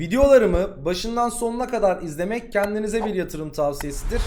Videolarımı başından sonuna kadar izlemek kendinize bir yatırım tavsiyesidir.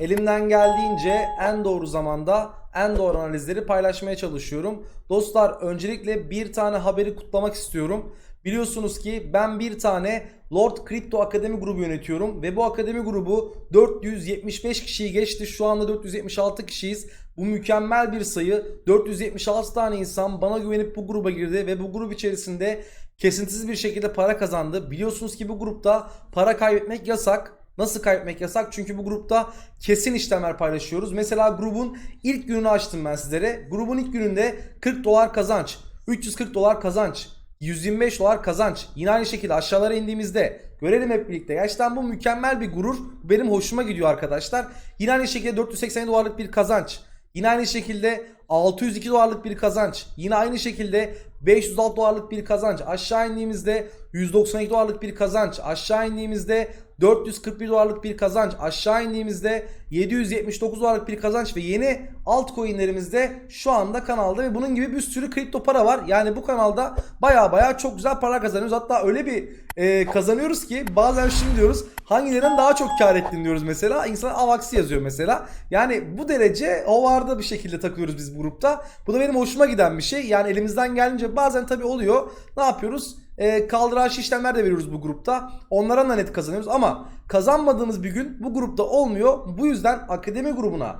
Elimden geldiğince en doğru zamanda en doğru analizleri paylaşmaya çalışıyorum. Dostlar öncelikle bir tane haberi kutlamak istiyorum. Biliyorsunuz ki ben bir tane Lord Crypto Akademi grubu yönetiyorum ve bu akademi grubu 475 kişiyi geçti. Şu anda 476 kişiyiz. Bu mükemmel bir sayı. 476 tane insan bana güvenip bu gruba girdi ve bu grup içerisinde kesintisiz bir şekilde para kazandı. Biliyorsunuz ki bu grupta para kaybetmek yasak. Nasıl kaybetmek yasak? Çünkü bu grupta kesin işlemler paylaşıyoruz. Mesela grubun ilk gününü açtım ben sizlere. Grubun ilk gününde 40 dolar kazanç, 340 dolar kazanç, 125 dolar kazanç. Yine aynı şekilde aşağılara indiğimizde görelim hep birlikte. Gerçekten bu mükemmel bir gurur. Benim hoşuma gidiyor arkadaşlar. Yine aynı şekilde 480 dolarlık bir kazanç. Yine aynı şekilde 602 dolarlık bir kazanç. Yine aynı şekilde 506 dolarlık bir kazanç. Aşağı indiğimizde 192 dolarlık bir kazanç. Aşağı indiğimizde 441 dolarlık bir kazanç. Aşağı indiğimizde 779 dolarlık bir kazanç ve yeni altcoin'lerimizde şu anda kanalda ve bunun gibi bir sürü kripto para var. Yani bu kanalda baya baya çok güzel para kazanıyoruz. Hatta öyle bir e, kazanıyoruz ki bazen şunu diyoruz hangilerinden daha çok kar ettin diyoruz mesela. İnsan avaksi yazıyor mesela. Yani bu derece hovarda bir şekilde takıyoruz biz grupta. Bu da benim hoşuma giden bir şey. Yani elimizden gelince bazen tabii oluyor. Ne yapıyoruz? e, kaldıraç işlemler de veriyoruz bu grupta. Onlara da net kazanıyoruz ama kazanmadığımız bir gün bu grupta olmuyor. Bu yüzden akademi grubuna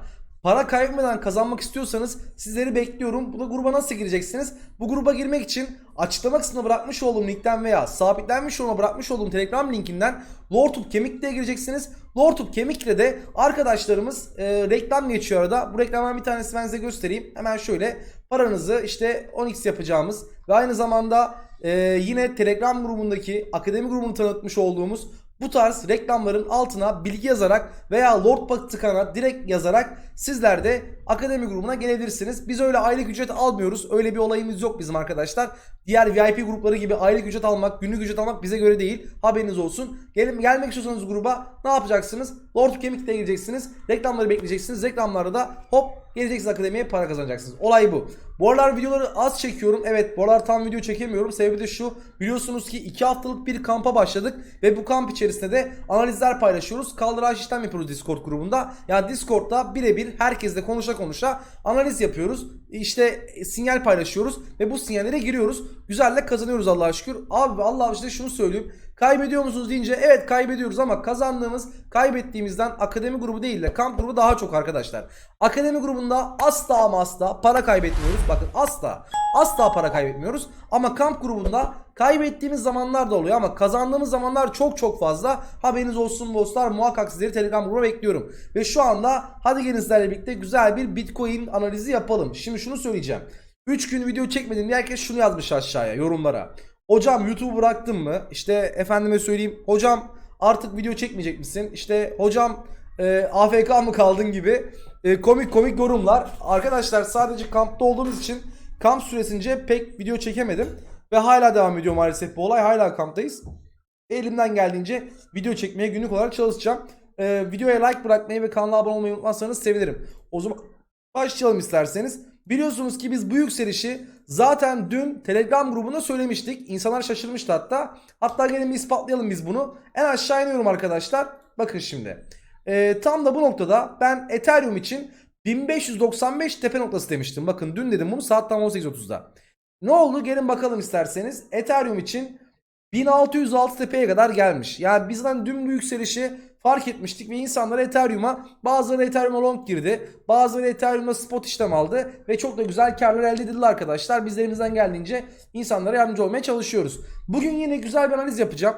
para kaybetmeden kazanmak istiyorsanız sizleri bekliyorum. Bu gruba nasıl gireceksiniz? Bu gruba girmek için açıklama kısmına bırakmış olduğum linkten veya sabitlenmiş olma bırakmış olduğum Telegram linkinden Lordtube Kemik'te gireceksiniz. Lordtube Kemik'le de arkadaşlarımız e, reklam geçiyor arada. Bu reklamdan bir tanesi ben size göstereyim. Hemen şöyle paranızı işte 10x yapacağımız ve aynı zamanda ee, yine Telegram grubundaki akademi grubunu tanıtmış olduğumuz bu tarz reklamların altına bilgi yazarak veya Lord Batıkan'a direkt yazarak sizler de akademi grubuna gelebilirsiniz. Biz öyle aylık ücret almıyoruz. Öyle bir olayımız yok bizim arkadaşlar. Diğer VIP grupları gibi aylık ücret almak, günlük ücret almak bize göre değil. Haberiniz olsun. Gelin, gelmek istiyorsanız gruba ne yapacaksınız? Lord Kemik'te gireceksiniz. Reklamları bekleyeceksiniz. Reklamlarda da hop geleceksiniz akademiye para kazanacaksınız. Olay bu. Bu aralar videoları az çekiyorum. Evet bu aralar tam video çekemiyorum. Sebebi de şu. Biliyorsunuz ki 2 haftalık bir kampa başladık. Ve bu kamp içerisinde de analizler paylaşıyoruz. Kaldıraç işlem yapıyoruz Discord grubunda. Yani Discord'da birebir herkesle konuşa konuşa analiz yapıyoruz. İşte sinyal paylaşıyoruz. Ve bu sinyallere giriyoruz. Güzelle kazanıyoruz Allah'a şükür. Abi Allah işte şunu söyleyeyim. Kaybediyor musunuz deyince evet kaybediyoruz ama kazandığımız kaybettiğimizden akademi grubu değil de kamp grubu daha çok arkadaşlar. Akademi grubunda asla ama asla para kaybetmiyoruz. Bakın asla asla para kaybetmiyoruz. Ama kamp grubunda kaybettiğimiz zamanlar da oluyor ama kazandığımız zamanlar çok çok fazla. Haberiniz olsun dostlar muhakkak sizleri Telegram grubuna bekliyorum. Ve şu anda hadi gelin sizlerle birlikte güzel bir Bitcoin analizi yapalım. Şimdi şunu söyleyeceğim. 3 gün video çekmedim diye herkes şunu yazmış aşağıya yorumlara. Hocam YouTube bıraktın mı? İşte efendime söyleyeyim. Hocam artık video çekmeyecek misin? İşte hocam e, AFK mı kaldın gibi e, komik komik yorumlar. Arkadaşlar sadece kampta olduğumuz için kamp süresince pek video çekemedim. Ve hala devam ediyor maalesef bu olay. Hala kamptayız. Elimden geldiğince video çekmeye günlük olarak çalışacağım. E, videoya like bırakmayı ve kanala abone olmayı unutmazsanız sevinirim. O zaman başlayalım isterseniz. Biliyorsunuz ki biz bu yükselişi zaten dün Telegram grubunda söylemiştik. İnsanlar şaşırmıştı hatta. Hatta gelin bir ispatlayalım biz bunu. En aşağı iniyorum arkadaşlar. Bakın şimdi. Ee, tam da bu noktada ben Ethereum için 1595 tepe noktası demiştim. Bakın dün dedim bunu saat tam 18.30'da. Ne oldu? Gelin bakalım isterseniz. Ethereum için 1606 tepeye kadar gelmiş. Yani bizden dün bu yükselişi fark etmiştik ve insanlar Ethereum'a bazıları Ethereum'a long girdi. Bazıları Ethereum'da spot işlem aldı ve çok da güzel karlar elde edildi arkadaşlar. Biz de elimizden geldiğince insanlara yardımcı olmaya çalışıyoruz. Bugün yine güzel bir analiz yapacağım.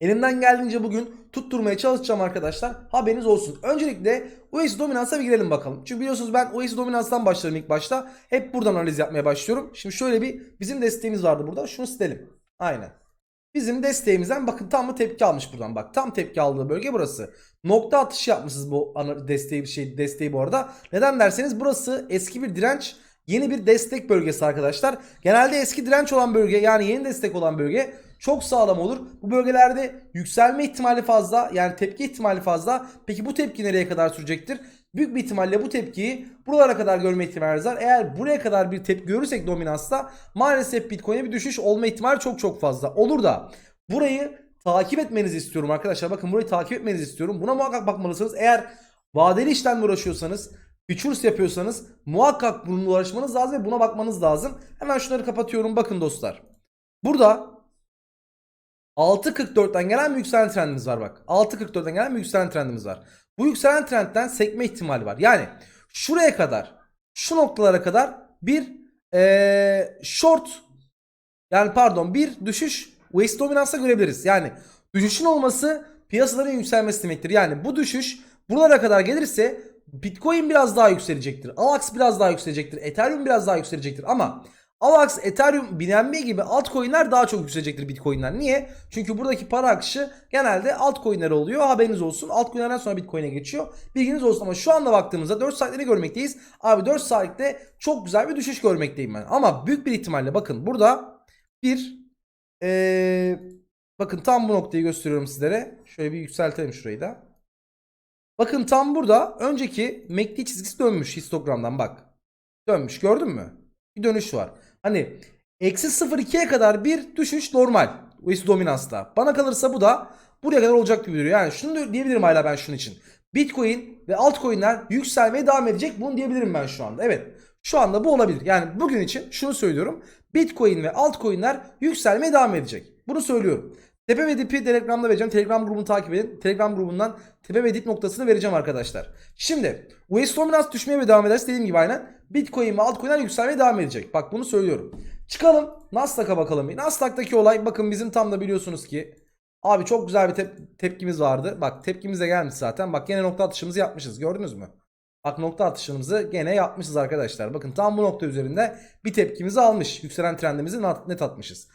Elimden geldiğince bugün tutturmaya çalışacağım arkadaşlar. Haberiniz olsun. Öncelikle US Dominans'a bir girelim bakalım. Çünkü biliyorsunuz ben US Dominans'tan başladım ilk başta. Hep buradan analiz yapmaya başlıyorum. Şimdi şöyle bir bizim desteğimiz vardı burada. Şunu silelim. Aynen. Bizim desteğimizden bakın tam mı tepki almış buradan bak. Tam tepki aldığı bölge burası. Nokta atışı yapmışız bu ana desteği şey desteği bu arada. Neden derseniz burası eski bir direnç Yeni bir destek bölgesi arkadaşlar. Genelde eski direnç olan bölge yani yeni destek olan bölge çok sağlam olur. Bu bölgelerde yükselme ihtimali fazla yani tepki ihtimali fazla. Peki bu tepki nereye kadar sürecektir? Büyük bir ihtimalle bu tepkiyi buralara kadar görme ihtimalimiz var. Eğer buraya kadar bir tepki görürsek dominansta maalesef Bitcoin'e bir düşüş olma ihtimali çok çok fazla. Olur da burayı takip etmenizi istiyorum arkadaşlar. Bakın burayı takip etmenizi istiyorum. Buna muhakkak bakmalısınız. Eğer vadeli işlemle uğraşıyorsanız, futures yapıyorsanız muhakkak bununla uğraşmanız lazım ve buna bakmanız lazım. Hemen şunları kapatıyorum. Bakın dostlar. Burada 6.44'ten gelen bir yükselen trendimiz var bak. 6.44'ten gelen bir yükselen trendimiz var. Bu yükselen trendten sekme ihtimali var. Yani şuraya kadar, şu noktalara kadar bir eee, short yani pardon bir düşüş West dominansla görebiliriz. Yani düşüşün olması piyasaların yükselmesi demektir. Yani bu düşüş buralara kadar gelirse Bitcoin biraz daha yükselecektir. AVAX biraz daha yükselecektir. Ethereum biraz daha yükselecektir. Ama AVAX, Ethereum, BNB gibi altcoin'ler daha çok yükselecektir Bitcoin'den. Niye? Çünkü buradaki para akışı genelde altcoin'lere oluyor. Haberiniz olsun. Altcoin'lerden sonra Bitcoin'e geçiyor. Bilginiz olsun ama şu anda baktığımızda 4 saatleri görmekteyiz. Abi 4 saatte çok güzel bir düşüş görmekteyim ben. Ama büyük bir ihtimalle bakın burada bir ee, bakın tam bu noktayı gösteriyorum sizlere. Şöyle bir yükseltelim şurayı da. Bakın tam burada önceki MACD çizgisi dönmüş histogramdan bak. Dönmüş gördün mü? Bir dönüş var. Hani eksi 0.2'ye kadar bir düşüş normal. West dominansta. Bana kalırsa bu da buraya kadar olacak gibi duruyor. Yani şunu diyebilirim hala ben şunun için. Bitcoin ve altcoin'ler yükselmeye devam edecek. Bunu diyebilirim ben şu anda. Evet. Şu anda bu olabilir. Yani bugün için şunu söylüyorum. Bitcoin ve altcoin'ler yükselmeye devam edecek. Bunu söylüyorum. Tepe ve dipi Telegram'da vereceğim. Telegram grubunu takip edin. Telegram grubundan tepe ve dip noktasını vereceğim arkadaşlar. Şimdi West Dominance düşmeye ve devam ederse dediğim gibi aynen Bitcoin ve altcoin'ler yükselmeye devam edecek. Bak bunu söylüyorum. Çıkalım Nasdaq'a bakalım. Nasdaq'taki olay bakın bizim tam da biliyorsunuz ki abi çok güzel bir tep- tepkimiz vardı. Bak tepkimiz de gelmiş zaten. Bak gene nokta atışımızı yapmışız. Gördünüz mü? Bak nokta atışımızı gene yapmışız arkadaşlar. Bakın tam bu nokta üzerinde bir tepkimizi almış. Yükselen trendimizi net atmışız.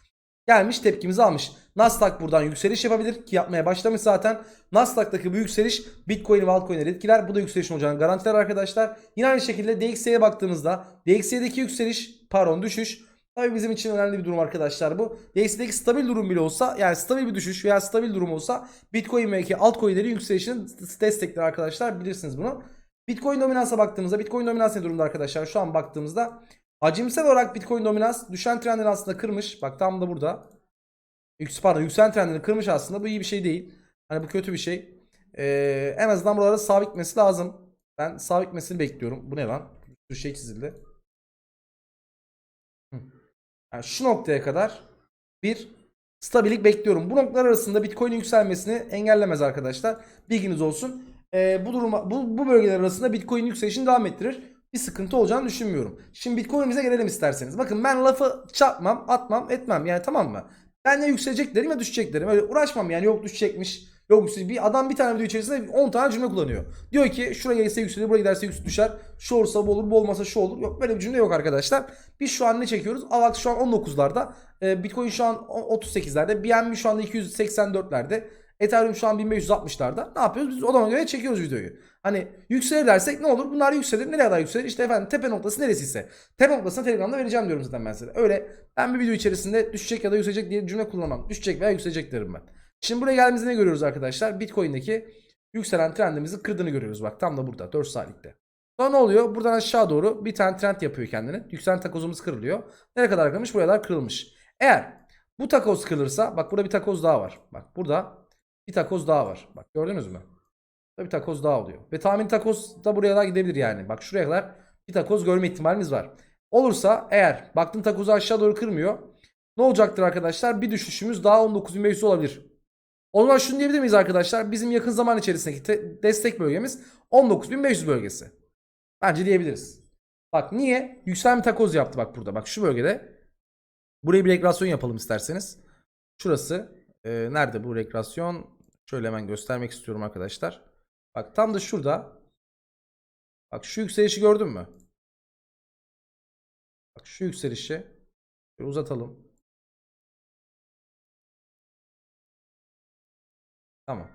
Gelmiş tepkimizi almış. Nasdaq buradan yükseliş yapabilir ki yapmaya başlamış zaten. Nasdaq'taki bu yükseliş Bitcoin ve altcoin'leri etkiler. Bu da yükselişin olacağını garantiler arkadaşlar. Yine aynı şekilde DXY'ye baktığımızda DXY'deki yükseliş pardon düşüş Tabii bizim için önemli bir durum arkadaşlar bu. DXY'deki stabil durum bile olsa yani stabil bir düşüş veya stabil durum olsa Bitcoin ve altcoin'lerin yükselişini destekler arkadaşlar bilirsiniz bunu. Bitcoin dominansa baktığımızda Bitcoin dominans ne durumda arkadaşlar? Şu an baktığımızda hacimsel olarak Bitcoin dominans düşen trendleri aslında kırmış. Bak tam da burada. Yüks pardon yükselen trendleri kırmış aslında. Bu iyi bir şey değil. Hani bu kötü bir şey. Ee, en azından buralarda sabit gitmesi lazım. Ben sabit gitmesini bekliyorum. Bu ne lan? Bir şey çizildi. Yani şu noktaya kadar bir stabilik bekliyorum. Bu noktalar arasında Bitcoin'in yükselmesini engellemez arkadaşlar. Bilginiz olsun. Ee, bu duruma bu, bu bölgeler arasında Bitcoin yükselişini devam ettirir. Bir sıkıntı olacağını düşünmüyorum. Şimdi Bitcoin'imize gelelim isterseniz. Bakın ben lafı çarpmam, atmam, etmem. Yani tamam mı? Ben ya yükselecek derim ya düşecek. Öyle uğraşmam yani yok düşecekmiş. Yok yükselecek. Bir adam bir tane video içerisinde 10 tane cümle kullanıyor. Diyor ki şuraya gelirse yükselir, buraya giderse yüksel düşer. Şu olursa bu olur, bu olmasa şu olur. Yok böyle bir cümle yok arkadaşlar. Biz şu an ne çekiyoruz? AVAX şu an 19'larda. Ee, Bitcoin şu an 38'lerde. BNB şu anda 284'lerde. Ethereum şu an 1560'larda. Ne yapıyoruz? Biz o zaman göre çekiyoruz videoyu. Hani yükselir dersek ne olur? Bunlar yükselir. Nereye kadar yükselir? İşte efendim tepe noktası neresiyse. Tepe noktasını Telegram'da vereceğim diyorum zaten ben size. Öyle ben bir video içerisinde düşecek ya da yükselecek diye cümle kullanmam. Düşecek veya yükselecek derim ben. Şimdi buraya geldiğimizde ne görüyoruz arkadaşlar? Bitcoin'deki yükselen trendimizi kırdığını görüyoruz. Bak tam da burada 4 saatlikte. Sonra ne oluyor? Buradan aşağı doğru bir tane trend yapıyor kendini. Yükselen takozumuz kırılıyor. Nereye kadar kırılmış? Buraya kadar kırılmış. Eğer bu takoz kırılırsa bak burada bir takoz daha var. Bak burada bir takoz daha var. Bak gördünüz mü? Bir takoz daha oluyor. Ve tahmin takoz da buraya kadar gidebilir yani. Bak şuraya kadar bir takoz görme ihtimalimiz var. Olursa eğer baktın takozu aşağı doğru kırmıyor. Ne olacaktır arkadaşlar? Bir düşüşümüz daha 19.500 olabilir. O zaman şunu diyebilir miyiz arkadaşlar? Bizim yakın zaman içerisindeki te- destek bölgemiz 19.500 bölgesi. Bence diyebiliriz. Bak niye? Yükselme takoz yaptı bak burada. Bak şu bölgede. Buraya bir regresyon yapalım isterseniz. Şurası. Ee, nerede bu regresyon? Şöyle hemen göstermek istiyorum arkadaşlar. Bak tam da şurada. Bak şu yükselişi gördün mü? Bak şu yükselişi. Şöyle uzatalım. Tamam.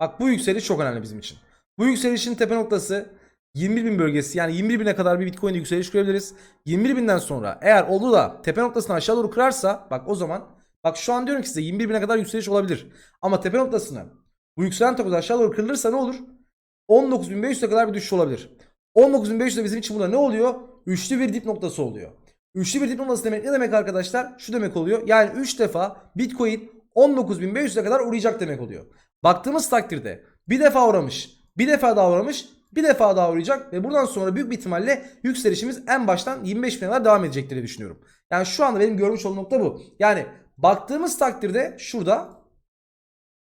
Bak bu yükseliş çok önemli bizim için. Bu yükselişin tepe noktası 21.000 bölgesi yani 21.000'e kadar bir Bitcoin'de yükseliş görebiliriz. 21.000'den sonra eğer oldu da tepe noktasını aşağı doğru kırarsa bak o zaman bak şu an diyorum ki size 21.000'e kadar yükseliş olabilir. Ama tepe noktasını bu yükselen takoz aşağı doğru kırılırsa ne olur? 19.500'e kadar bir düşüş olabilir. 19.500 de bizim için burada ne oluyor? Üçlü bir dip noktası oluyor. Üçlü bir dip noktası demek ne demek arkadaşlar? Şu demek oluyor. Yani 3 defa Bitcoin 19.500'e kadar uğrayacak demek oluyor. Baktığımız takdirde bir defa uğramış, bir defa daha uğramış, bir defa daha uğrayacak ve buradan sonra büyük bir ihtimalle yükselişimiz en baştan 25 bin kadar devam edecek diye düşünüyorum. Yani şu anda benim görmüş olduğum nokta bu. Yani baktığımız takdirde şurada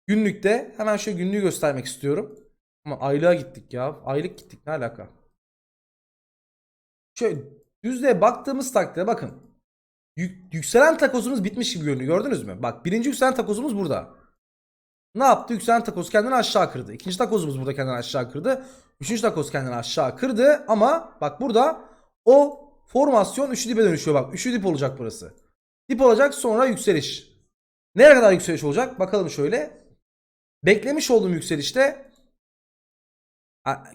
günlükte hemen şöyle günlüğü göstermek istiyorum. Ama aylığa gittik ya. Aylık gittik ne alaka? Şöyle düzlüğe baktığımız takdirde bakın. Yük- yükselen takozumuz bitmiş gibi görünüyor. Gördünüz mü? Bak birinci yükselen takozumuz burada. Ne yaptı? Yükselen takoz kendini aşağı kırdı. İkinci takozumuz burada kendini aşağı kırdı. Üçüncü takoz kendini aşağı kırdı. Ama bak burada o formasyon üçlü dibe dönüşüyor. Bak üçlü dip olacak burası. Dip olacak sonra yükseliş. Nereye kadar yükseliş olacak? Bakalım şöyle. Beklemiş olduğum yükselişte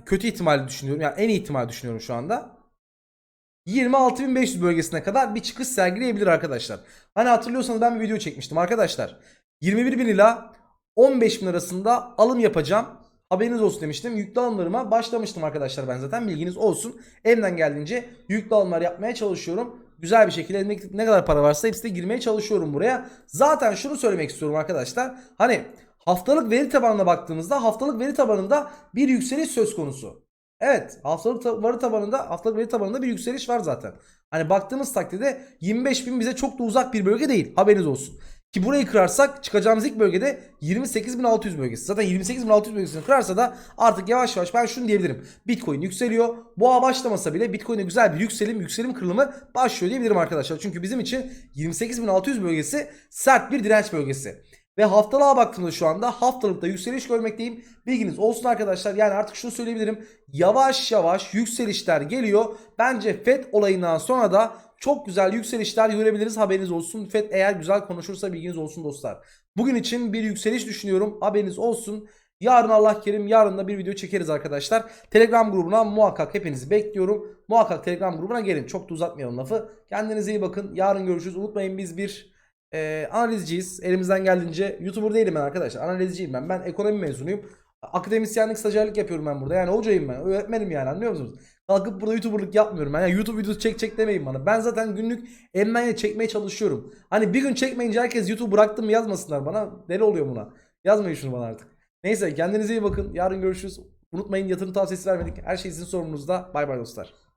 kötü ihtimal düşünüyorum. Yani en iyi ihtimal düşünüyorum şu anda. 26.500 bölgesine kadar bir çıkış sergileyebilir arkadaşlar. Hani hatırlıyorsanız ben bir video çekmiştim arkadaşlar. 21.000 ila 15.000 arasında alım yapacağım. Haberiniz olsun demiştim. Yüklü alımlarıma başlamıştım arkadaşlar ben zaten bilginiz olsun. Elimden geldiğince yüklü alımlar yapmaya çalışıyorum. Güzel bir şekilde ne kadar para varsa hepsine girmeye çalışıyorum buraya. Zaten şunu söylemek istiyorum arkadaşlar. Hani haftalık veri tabanına baktığımızda haftalık veri tabanında bir yükseliş söz konusu. Evet haftalık ta- veri tabanında haftalık veri tabanında bir yükseliş var zaten. Hani baktığımız takdirde 25 bin bize çok da uzak bir bölge değil. Haberiniz olsun. Ki burayı kırarsak çıkacağımız ilk bölgede 28.600 bölgesi. Zaten 28.600 bölgesini kırarsa da artık yavaş yavaş ben şunu diyebilirim. Bitcoin yükseliyor. Boğa başlamasa bile Bitcoin'e güzel bir yükselim, yükselim kırılımı başlıyor diyebilirim arkadaşlar. Çünkü bizim için 28.600 bölgesi sert bir direnç bölgesi. Ve haftalığa baktığımda şu anda haftalıkta yükseliş görmekteyim. Bilginiz olsun arkadaşlar. Yani artık şunu söyleyebilirim. Yavaş yavaş yükselişler geliyor. Bence FED olayından sonra da çok güzel yükselişler görebiliriz. Haberiniz olsun. FED eğer güzel konuşursa bilginiz olsun dostlar. Bugün için bir yükseliş düşünüyorum. Haberiniz olsun. Yarın Allah kerim yarın da bir video çekeriz arkadaşlar. Telegram grubuna muhakkak hepinizi bekliyorum. Muhakkak Telegram grubuna gelin. Çok da uzatmayalım lafı. Kendinize iyi bakın. Yarın görüşürüz. Unutmayın biz bir e, analizciyiz. Elimizden geldiğince YouTuber değilim ben arkadaşlar. Analizciyim ben. Ben ekonomi mezunuyum. Akademisyenlik stajyerlik yapıyorum ben burada. Yani hocayım ben. Öğretmenim yani anlıyor musunuz? Kalkıp burada YouTuber'lık yapmıyorum. Yani YouTube videosu çek çek demeyin bana. Ben zaten günlük geleni çekmeye çalışıyorum. Hani bir gün çekmeyince herkes YouTube bıraktım yazmasınlar bana. Deli oluyor buna. Yazmayın şunu bana artık. Neyse kendinize iyi bakın. Yarın görüşürüz. Unutmayın yatırım tavsiyesi vermedik. Her şey sizin sorumlunuzda. Bay bay dostlar.